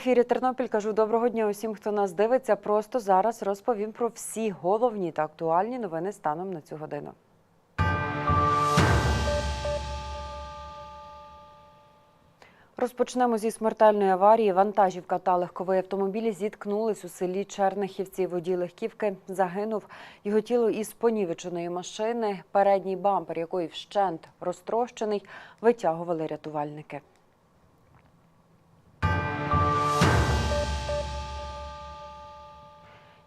Ефірі Тернопіль кажу доброго дня усім, хто нас дивиться. Просто зараз розповім про всі головні та актуальні новини станом на цю годину. Розпочнемо зі смертельної аварії. Вантажівка та легковий автомобіль зіткнулись у селі Чернихівці. Водій легківки загинув. Його тіло із понівеченої машини, передній бампер якої вщент розтрощений, витягували рятувальники.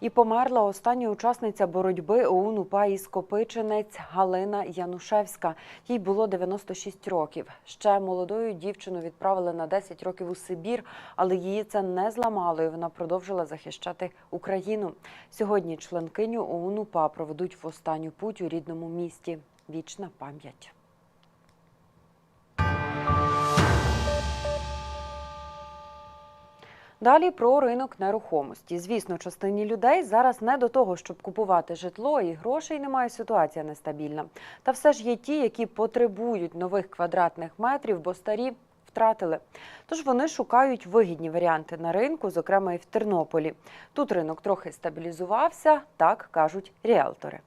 І померла остання учасниця боротьби ОУН УПА із Копичинець Галина Янушевська. Їй було 96 років. Ще молодою дівчину відправили на 10 років у Сибір, але її це не зламало, і вона продовжила захищати Україну. Сьогодні членкиню ОУН УПА проведуть в останню путь у рідному місті. Вічна пам'ять. Далі про ринок нерухомості. Звісно, частині людей зараз не до того, щоб купувати житло, і грошей немає. Ситуація нестабільна. Та все ж є ті, які потребують нових квадратних метрів, бо старі втратили. Тож вони шукають вигідні варіанти на ринку, зокрема і в Тернополі. Тут ринок трохи стабілізувався, так кажуть ріелтори.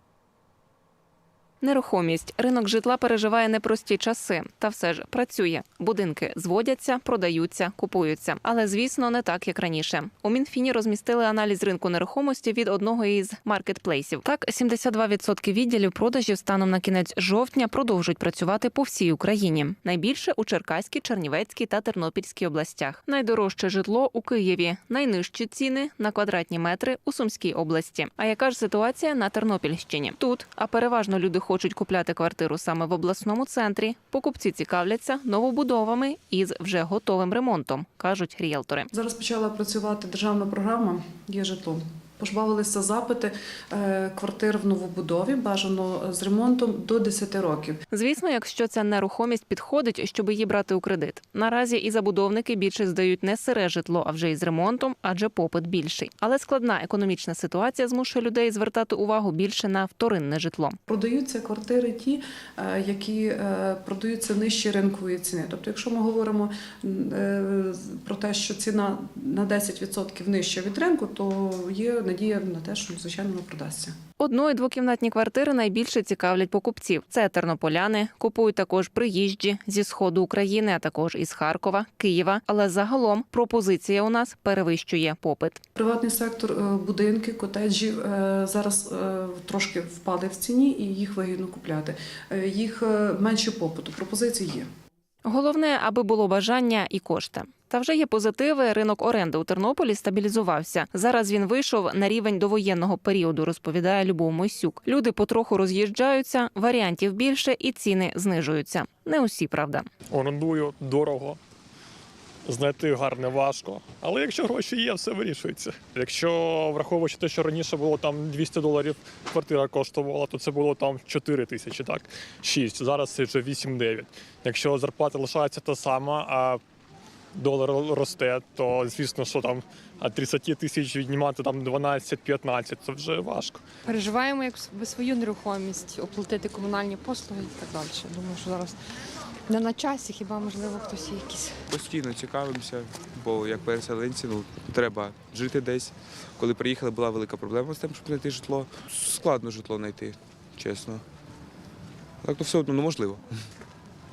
Нерухомість. Ринок житла переживає непрості часи, та все ж працює. Будинки зводяться, продаються, купуються. Але звісно, не так як раніше. У Мінфіні розмістили аналіз ринку нерухомості від одного із маркетплейсів. Так, 72% відділів продажів станом на кінець жовтня продовжують працювати по всій Україні. Найбільше у Черкаській, Чернівецькій та Тернопільській областях. Найдорожче житло у Києві. Найнижчі ціни на квадратні метри у Сумській області. А яка ж ситуація на Тернопільщині? Тут, а переважно люди хочуть купляти квартиру саме в обласному центрі. Покупці цікавляться новобудовами із вже готовим ремонтом, кажуть ріелтори. Зараз почала працювати державна програма Є житло. Пожбавилися запити е, квартир в новобудові, бажано з ремонтом до 10 років. Звісно, якщо ця нерухомість підходить, щоб її брати у кредит. Наразі і забудовники більше здають не сире житло, а вже із ремонтом, адже попит більший. Але складна економічна ситуація змушує людей звертати увагу більше на вторинне житло. Продаються квартири ті, е, які е, продаються нижче ринкової ціни. Тобто, якщо ми говоримо про те, що ціна на 10% нижча від ринку, то є надія на те, що звичайно вона продасться. Одно- і двокімнатні квартири найбільше цікавлять покупців. Це тернополяни, купують також приїжджі зі сходу України, а також із Харкова, Києва. Але загалом пропозиція у нас перевищує попит. Приватний сектор, е, будинки, котеджі е, зараз е, трошки впали в ціні і їх вигідно купляти. Е, Їх е, менше попиту. Пропозиції є. Головне, аби було бажання і кошти. Та вже є позитиви. Ринок оренди у Тернополі стабілізувався. Зараз він вийшов на рівень довоєнного періоду, розповідає Любов Мойсюк. Люди потроху роз'їжджаються, варіантів більше і ціни знижуються. Не усі, правда. орендую дорого. Знайти гарне важко. Але якщо гроші є, все вирішується. Якщо враховуючи те, що раніше було там 200 доларів квартира коштувала, то це було там 4 тисячі, так? 6. Зараз це вже 8-9. Якщо зарплата лишається та сама, а долар росте, то звісно, що там від 30 тисяч віднімати там 12-15, це вже важко. переживаємо як свою нерухомість, оплатити комунальні послуги і так далі. Думаю, що зараз не на часі, хіба можливо хтось є якісь. Постійно цікавимося, бо як переселенці, ну треба жити десь. Коли приїхали, була велика проблема з тим, щоб знайти житло. Складно житло знайти, чесно. Так то все одно ну, можливо.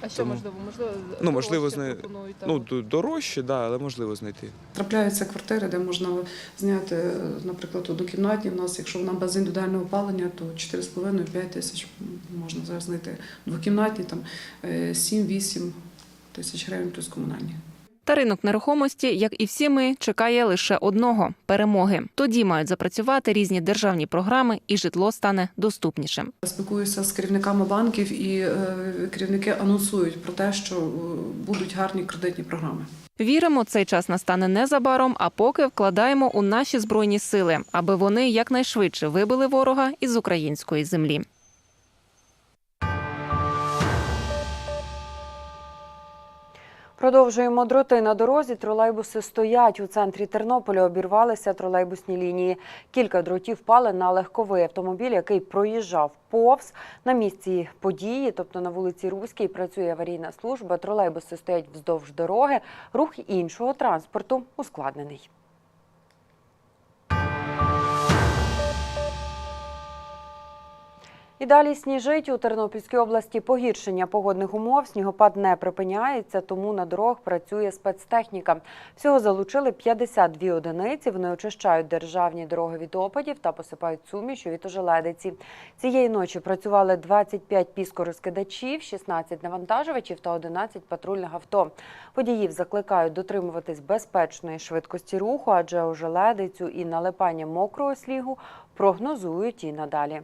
А що Тому- можливо? Можливо, Ну, можливо, зна- пропонують, Ну, д- дорожче, да, але можливо знайти. Трапляються квартири, де можна зняти, е, наприклад, однокімнатні. У нас, якщо вона без індивідуального опалення, то 4,5-5 тисяч можна зараз знайти. Двокімнатні там е, 7-8 тисяч гривень плюс комунальні. Та ринок нерухомості, як і всі ми, чекає лише одного перемоги. Тоді мають запрацювати різні державні програми, і житло стане доступнішим. Спілкуюся з керівниками банків, і е, керівники анонсують про те, що е, будуть гарні кредитні програми. Віримо, цей час настане незабаром, а поки вкладаємо у наші збройні сили, аби вони якнайшвидше вибили ворога із української землі. Продовжуємо дроти на дорозі. Тролейбуси стоять у центрі Тернополя. Обірвалися тролейбусні лінії. Кілька дротів впали на легковий автомобіль, який проїжджав повз. На місці події, тобто на вулиці Руській, працює аварійна служба. Тролейбуси стоять вздовж дороги. Рух іншого транспорту ускладнений. І далі сніжить у Тернопільській області погіршення погодних умов. Снігопад не припиняється, тому на дорогах працює спецтехніка. Всього залучили 52 одиниці. Вони очищають державні дороги від опадів та посипають суміш від ожеледиці. Цієї ночі працювали 25 піскорозкидачів, 16 навантажувачів та 11 патрульних авто. Водіїв закликають дотримуватись безпечної швидкості руху, адже ожеледицю і налипання мокрого снігу прогнозують і надалі.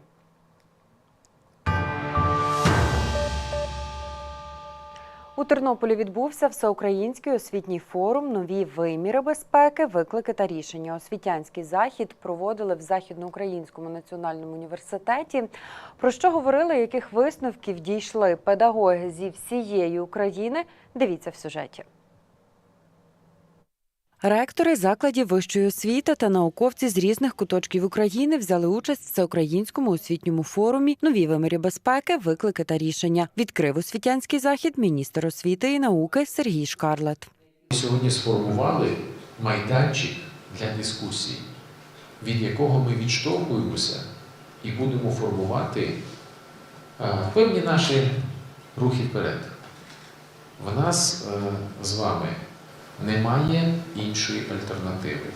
У Тернополі відбувся всеукраїнський освітній форум Нові виміри безпеки, виклики та рішення. Освітянський захід проводили в Західноукраїнському національному університеті. Про що говорили, яких висновків дійшли педагоги зі всієї України? Дивіться в сюжеті. Ректори закладів вищої освіти та науковці з різних куточків України взяли участь в всеукраїнському освітньому форумі Нові виміри безпеки, виклики та рішення. Відкрив освітянський захід міністр освіти і науки Сергій Шкарлет. Сьогодні сформували майданчик для дискусій, від якого ми відштовхуємося і будемо формувати е, певні наші рухи вперед. В нас е, з вами немає іншої альтернативи.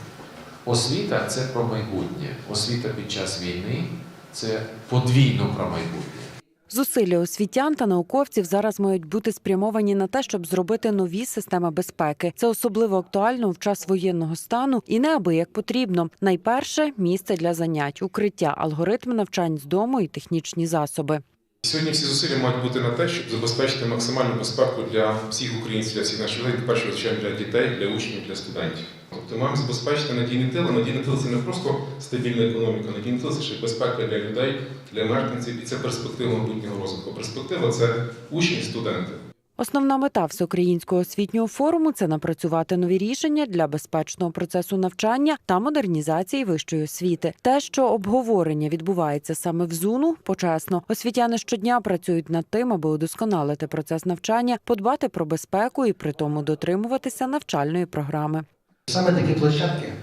Освіта це про майбутнє. Освіта під час війни це подвійно про майбутнє. Зусилля освітян та науковців зараз мають бути спрямовані на те, щоб зробити нові системи безпеки. Це особливо актуально в час воєнного стану і неабияк потрібно. Найперше місце для занять, укриття, алгоритми навчань з дому і технічні засоби. Сьогодні всі зусилля мають бути на те, щоб забезпечити максимальну безпеку для всіх українців, для всіх наших людей, першу чергу для дітей, для учнів, для студентів. Тобто маємо забезпечити надійний тил. Надійний тил це не просто стабільна економіка, надійний тил це ще безпека для людей, для мешканців, і це перспектива майбутнього розвитку. Перспектива це учні, студенти. Основна мета всеукраїнського освітнього форуму це напрацювати нові рішення для безпечного процесу навчання та модернізації вищої освіти. Те, що обговорення відбувається саме в ЗУНу, почесно. Освітяни щодня працюють над тим, аби удосконалити процес навчання, подбати про безпеку і при тому дотримуватися навчальної програми. Саме такі площадки,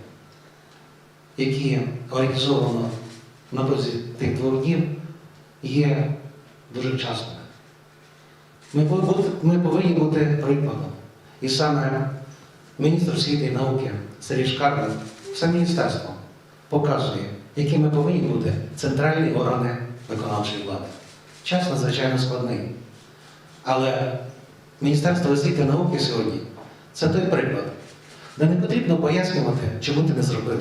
які організовано на протязі тих двох днів, є дуже вчасними. Ми, повинні бути прикладом. І саме міністр освіти і науки Сергій Шкарлет, все міністерство показує, які ми повинні бути центральні органи виконавчої влади. Час надзвичайно складний. Але Міністерство освіти і науки сьогодні це той приклад, де не потрібно пояснювати, чому ти не зробив,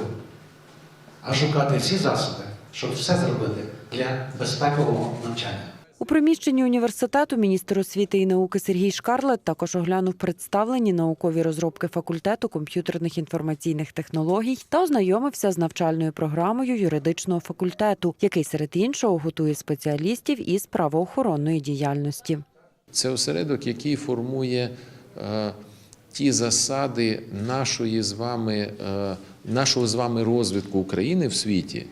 а шукати всі засоби, щоб все зробити для безпекового навчання. У приміщенні університету міністр освіти і науки Сергій Шкарлет також оглянув представлені наукові розробки факультету комп'ютерних інформаційних технологій та ознайомився з навчальною програмою юридичного факультету, який серед іншого готує спеціалістів із правоохоронної діяльності. Це осередок, який формує е, ті засади нашої з вами, е, нашого з вами розвитку України в світі.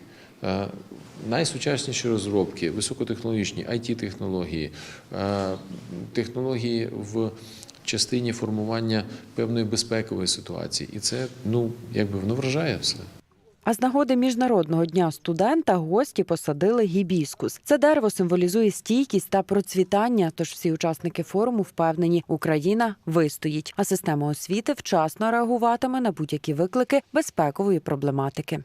Найсучасніші розробки, високотехнологічні IT-технології, е, технології в частині формування певної безпекової ситуації. І це ну якби воно вражає все. А з нагоди міжнародного дня студента гості посадили гібіскус. Це дерево символізує стійкість та процвітання. Тож всі учасники форуму впевнені, Україна вистоїть, а система освіти вчасно реагуватиме на будь-які виклики безпекової проблематики.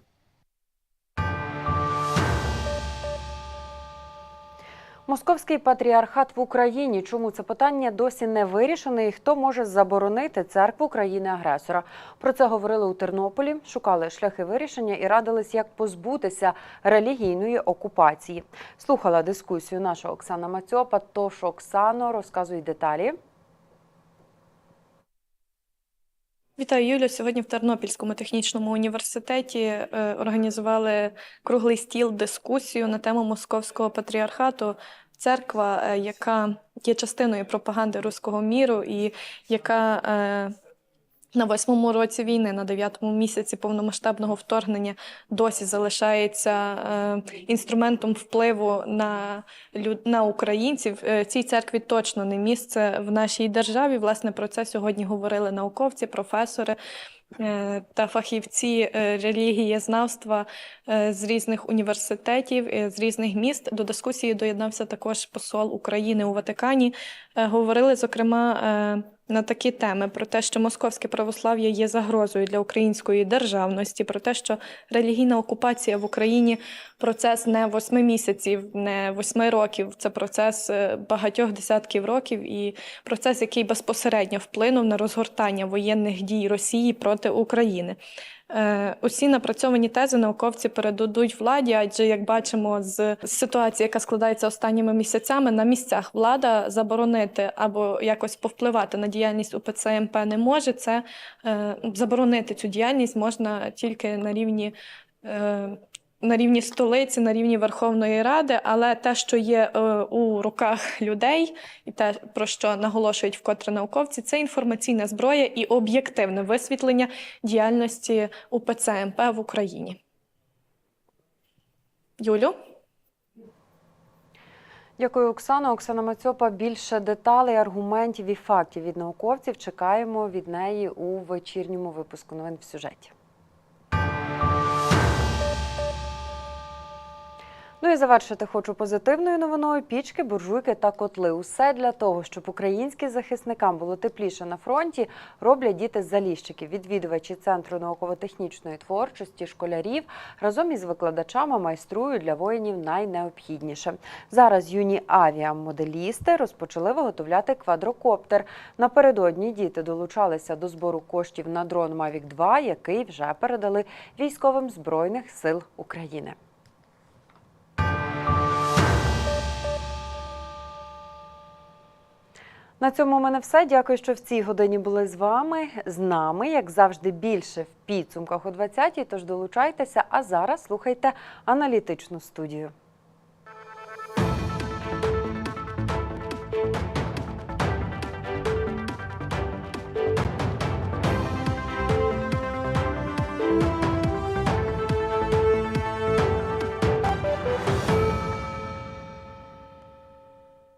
Московський патріархат в Україні. Чому це питання досі не вирішене? І хто може заборонити церкву країни-агресора? Про це говорили у Тернополі, шукали шляхи вирішення і радились, як позбутися релігійної окупації. Слухала дискусію наша Оксана Мацьопа. Тож Оксано розказує деталі. Вітаю, Юлю. Сьогодні в Тернопільському технічному університеті е, організували круглий стіл дискусію на тему московського патріархату церква, е, яка є частиною пропаганди руського міру і яка е, на восьмому році війни, на дев'ятому місяці повномасштабного вторгнення досі залишається е, інструментом впливу на, люд, на українців. Е, Цій церкві точно не місце в нашій державі. Власне, про це сьогодні говорили науковці, професори. е, Та фахівці е, релігієзнавства е, з різних університетів, з різних міст до дискусії доєднався також посол України у Ватикані. Говорили зокрема на такі теми про те, що московське православ'я є загрозою для української державності, про те, що релігійна окупація в Україні процес не восьми місяців, не восьми років. Це процес е, багатьох десятків років і процес, який безпосередньо вплинув на розгортання воєнних дій Росії проти України. Е, Усі напрацьовані тези науковці передадуть владі, адже як бачимо з ситуації, яка складається останніми місяцями, на місцях влада заборонити або якось повпливати на діяльність УПЦ МП не може. Це е, заборонити цю діяльність можна тільки на рівні. На рівні столиці, на рівні Верховної Ради, але те, що є е, у руках людей, і те, про що наголошують вкотре науковці, це інформаційна зброя і об'єктивне висвітлення діяльності УПЦ МП в Україні. Юлю? Дякую, Оксано. Оксана Мацьопа. Більше деталей, аргументів і фактів від науковців чекаємо від неї у вечірньому випуску новин в сюжеті. Ну і завершити хочу позитивною новиною: пічки, буржуйки та котли. Усе для того, щоб українським захисникам було тепліше на фронті, роблять діти з заліщиків, відвідувачі центру науково-технічної творчості, школярів разом із викладачами майструють для воїнів найнеобхідніше. Зараз юні авіамоделісти розпочали виготовляти квадрокоптер. Напередодні діти долучалися до збору коштів на дрон Mavic 2, який вже передали військовим збройних сил України. На цьому у мене все. Дякую, що в цій годині були з вами. З нами, як завжди, більше в підсумках о 20-й, Тож долучайтеся. А зараз слухайте аналітичну студію.